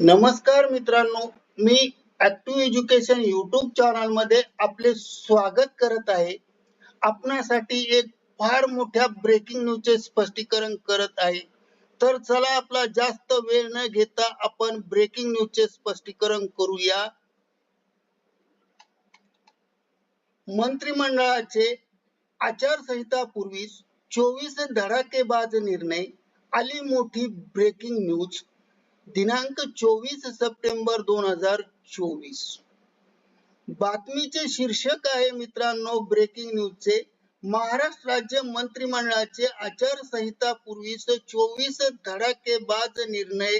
नमस्कार मित्रांनो मी ऍक्टिव्ह एज्युकेशन युट्यूब चॅनलमध्ये आपले स्वागत करत आहे. आपणासाठी एक फार मोठ्या ब्रेकिंग न्यूजचे स्पष्टीकरण करत आहे. तर चला आपला जास्त वेळ न घेता आपण ब्रेकिंग न्यूजचे स्पष्टीकरण करूया. मंत्रिमंडळाचे आचारसंहिता पूर्वीच चोवीस धडाकेबाज निर्णय आली मोठी ब्रेकिंग न्यूज दिनांक चोवीस सप्टेंबर दोन हजार चोवीस. बातमीचे शीर्षक आहे मित्रांनो ब्रेकिंग न्यूजचे महाराष्ट्र राज्य मंत्रिमंडळाचे आचारसंहिता पूर्वीच चोवीस धडाकेबाज निर्णय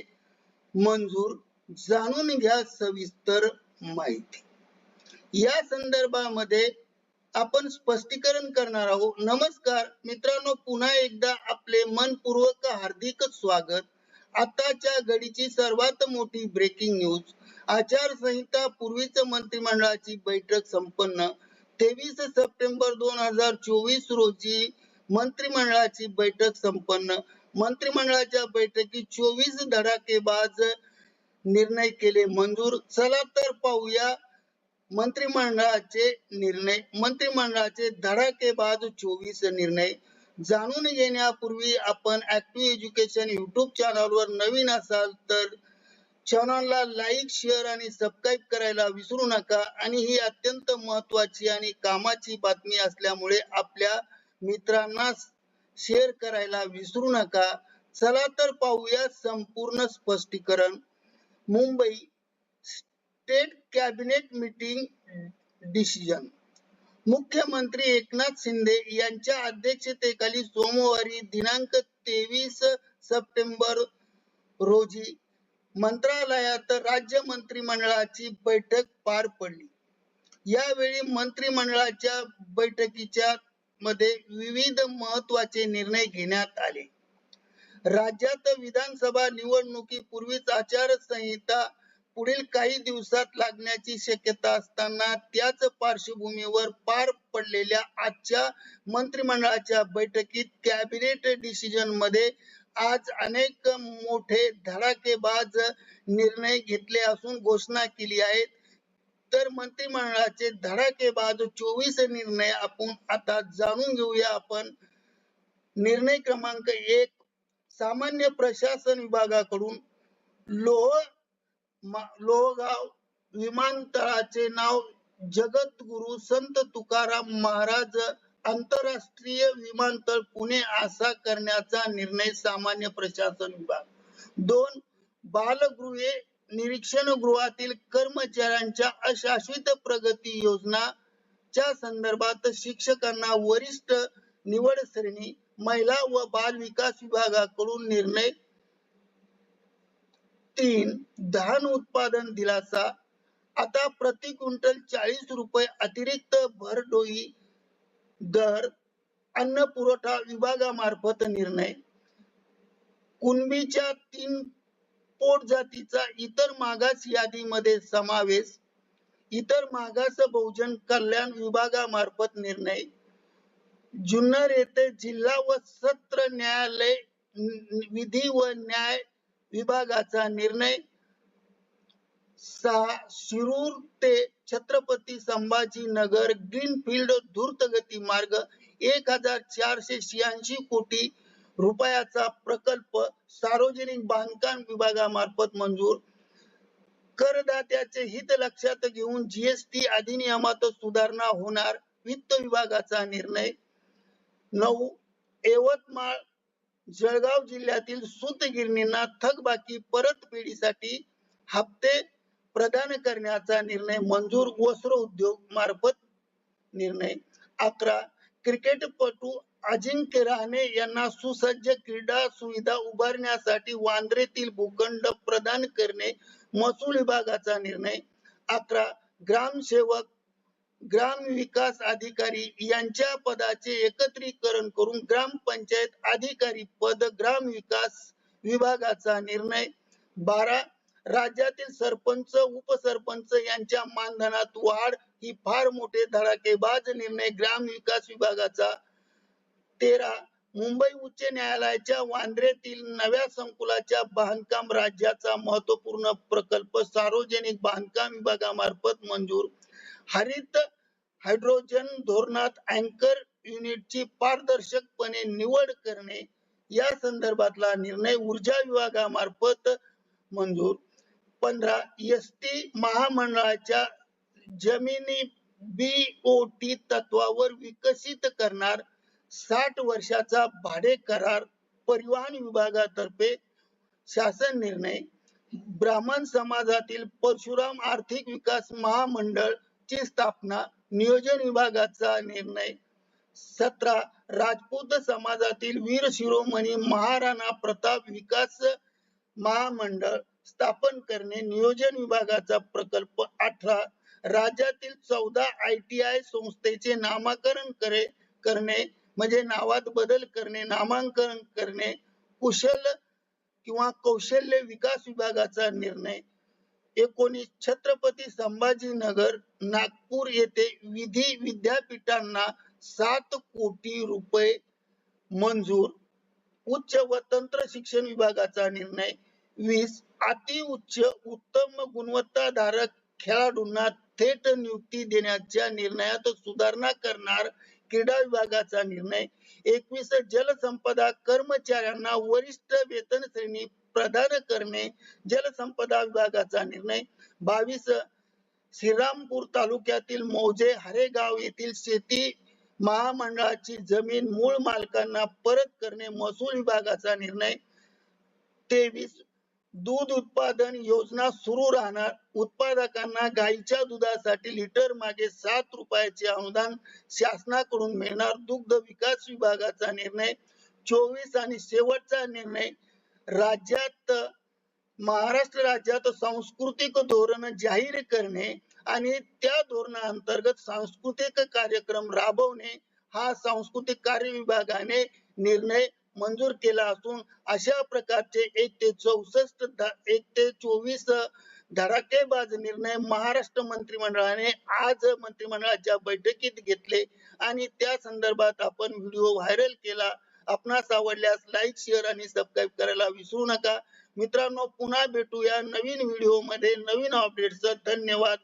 मंजूर. जाणून घ्या सविस्तर माहिती. या संदर्भामध्ये आपण स्पष्टीकरण करणार आहोत. नमस्कार मित्रांनो पुन्हा एकदा आपले मनपूर्वक हार्दिक स्वागत. आताच्या घडीची सर्वात मोठी ब्रेकिंग न्यूज आचारसंहिता पूर्वीच मंत्रिमंडळाची बैठक संपन्न तेवीस सप्टेंबर दोन हजार चोवीस रोजी मंत्रिमंडळाची बैठक संपन्न. मंत्रिमंडळाच्या बैठकीत चोवीस धडाकेबाज निर्णय केले मंजूर. चला तर पाहूया मंत्रिमंडळाचे निर्णय. मंत्रिमंडळाचे धडाकेबाज चोवीस निर्णय. जाणून घेण्यापूर्वी आपण ऍक्टिव्ह एज्युकेशन युट्यूब चॅनलवर नवीन असाल तर चॅनलला लाईक शेअर आणि सबस्क्राईब करायला विसरू नका. आणि ही अत्यंत महत्वाची आणि कामाची बातमी असल्यामुळे आपल्या मित्रांना शेअर करायला विसरू नका. चला तर पाहूया संपूर्ण स्पष्टीकरण. Mumbai state cabinet meeting decision मुख्यमंत्री एकनाथ शिंदे यांच्या अध्यक्षतेखाली सोमवारी दिनांक तेवीस सप्टेंबर रोजी मंत्रालयात राज्य मंत्रिमंडळाची बैठक पार पडली. यावेळी मंत्रिमंडळाच्या बैठकीच्या मध्ये विविध महत्त्वाचे निर्णय घेण्यात आले. राज्यात विधानसभा निवडणुकीपूर्वीच आचारसंहिता पुढील काही दिवसात लागण्याची शक्यता असताना त्याच पार्श्वभूमीवर पार पडलेल्या आजच्या मंत्रिमंडळाच्या बैठकीत कॅबिनेट डिसिजनमध्ये आज अनेक मोठे धडाकेबाज निर्णय घेतले असून घोषणा केली आहे तर मंत्रिमंडळाचे धडाकेबाज चोवीस निर्णय आपण आता जाणून घेऊया आपण. निर्णय क्रमांक एक सामान्य प्रशासन विभागाकडून लोह लोहगाव विमानतळाचे नाव जगद्गुरु संत तुकाराम महाराज आंतरराष्ट्रीय विमानतळ पुणे असा करण्याचा निर्णय सामान्य प्रशासन विभाग. दोन बालगृहे निरीक्षण गृहातील कर्मचाऱ्यांच्या अशाश्वित प्रगती योजना च्या संदर्भात शिक्षकांना वरिष्ठ निवड श्रेणी महिला व बाल विकास विभागाकडून निर्णय तीन धान उत्पादन दिलासा. आता प्रति क्विंटल चाळीस रुपये अतिरिक्त भरडोई दर अन्न पुरवठा विभागामार्फत निर्णय. कुणबीच्या तीन पोट जातीचा इतर मागास यादीमध्ये समावेश इतर मागास बहुजन कल्याण विभागामार्फत निर्णय. जुन्नर येथे जिल्हा व सत्र न्यायालय विधी व न्याय विभागाचा निर्णय सहा शिरूर ते छत्रपती संभाजी नगर ग्रीनफील्ड धूर्तगती मार्ग एक हजार चारशे शहाऐंशी कोटी रुपयाचा प्रकल्प सार्वजनिक बांधकाम विभागामार्फत मंजूर. करदात्याचे हित लक्षात घेऊन जीएसटी अधिनियमात सुधारणा होणार वित्त विभागाचा निर्णय. नऊ यवतमाळ जळगाव जिल्ह्यातील सूतगिरणींना थकबाकी परतफेडीसाठी हप्ते प्रदान करण्याचा निर्णय मंजूर वस्त्र उद्योग मार्फत निर्णय. अकरा क्रिकेटपटू अजिंक्य रहाणे यांना सुसज्ज क्रीडा सुविधा उभारण्यासाठी वांद्रेतील भूखंड प्रदान करणे महसूल विभागाचा निर्णय. अकरा ग्रामसेवक ग्राम विकास अधिकारी यांच्या पदाचे एकत्रीकरण करून ग्रामपंचायत अधिकारी पद ग्राम विकास विभागाचा निर्णय. बारा राज्यातील सरपंच उपसरपंच यांच्या मानधनात वाढ ही फार मोठे धडाकेबाज निर्णय ग्राम विकास विभागाचा. तेरा मुंबई उच्च न्यायालयाच्या वांद्रेतील नव्या संकुलाच्या बांधकाम राज्याचा महत्त्वपूर्ण प्रकल्प सार्वजनिक बांधकाम विभागामार्फत मंजूर हरित हायड्रोजन धोरणात अँकर युनिटची पारदर्शकपणे निवड करणे या संदर्भातला निर्णय ऊर्जा विभागामार्फत मंजूर. पंधरा एस टी महामंडळाच्या जमिनी बीओटी तत्वावर विकसित करणार साठ वर्षाचा भाडे करार परिवहन विभागातर्फे शासन निर्णय. ब्राह्मण समाजातील परशुराम आर्थिक विकास महामंडळ ची स्थापना नियोजन विभागाचा निर्णय. सतरा राजपूत समाजातील वीर शिरोमणी महाराणा प्रताप विकास महामंडळ स्थापन करणे नियोजन विभागाचा प्रकल्प अठरा राज्यातील चौदा आय टी आय संस्थेचे नामांकरण करे करणे म्हणजे नावात बदल करणे नामांकन करणे कुशल किंवा कौशल्य विकास विभागाचा निर्णय. एकोणीस छत्रपती संभाजीनगर नागपूर येथे विधी विद्यापीठांना सात कोटी रुपये मंजूर. उच्च व तंत्र शिक्षण विभागाचा निर्णय. वीस अति उच्च उत्तम गुणवत्ताधारक खेळाडूंना थेट नियुक्ती देण्याच्या निर्णयात सुधारणा करणार क्रीडा विभागाचा निर्णय. एकवीस जलसंपदा कर्मचाऱ्यांना वरिष्ठ वेतन श्रेणी प्रदान करणे जलसंपदा विभागाचा निर्णय. बावीस श्रीरामपूर तालुक्यातील मौजे हरेगाव येथील शेती महामंडळाची जमीन मूळ मालकांना परत करणे महसूल विभागाचा निर्णय. तेवीस दूध उत्पादन योजना सुरू राहणार. उत्पादकांना गाईच्या दुधासाठी लिटर मागे सात रुपयाचे अनुदान शासनाकडून मिळणार. दुग्ध विकास विभागाचा निर्णय. चोवीस आणि शेवटचा निर्णय. राज्यात महाराष्ट्र राज्यात सांस्कृतिक धोरण जाहीर करणे आणि त्या धोरणाअंतर्गत सांस्कृतिक कार्यक्रम राबवणे हा सांस्कृतिक कार्य विभागाने निर्णय मंजूर केला असून अशा प्रकारचे एक ते चौसष्ट एक ते चोवीस धडाकेबाज निर्णय महाराष्ट्र मंत्रिमंडळाने आज मंत्रिमंडळाच्या बैठकीत घेतले आणि त्या संदर्भात आपण व्हिडिओ व्हायरल केला. आपणास आवडल्यास लाईक शेअर आणि सबस्क्राईब करायला विसरू नका. मित्रांनो पुन्हा भेटूया नवीन व्हिडिओमध्ये नवीन अपडेट्स धन्यवाद.